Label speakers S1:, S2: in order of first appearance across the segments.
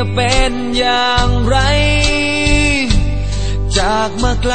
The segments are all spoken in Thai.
S1: จะเป็นอย่างไร จากมาไกล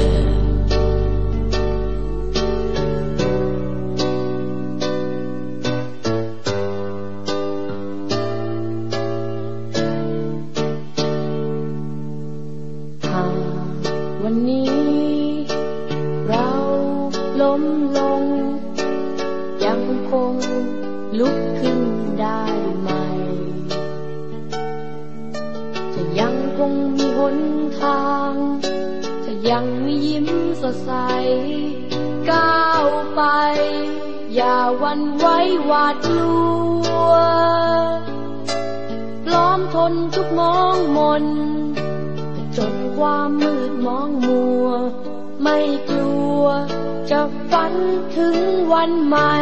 S2: ลุกขึ้นได้ไหม จะยังคงมีหนทาง จะยังมียิ้มสดใส ก้าวไป อย่าวันไว้หวาดกลัวพร้อมทนทุกมองมน จนความมืดมองมัว ไม่กลัว จะฝันถึงวันใหม่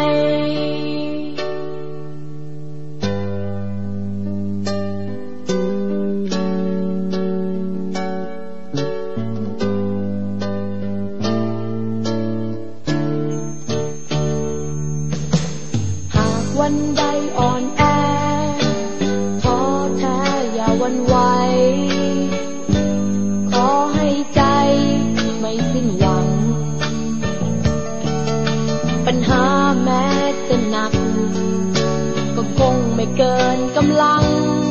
S2: สิ้นหวัง ปัญหาแม้จะหนัก ก็คงไม่เกินกำลังอย่าหยุดยั้ง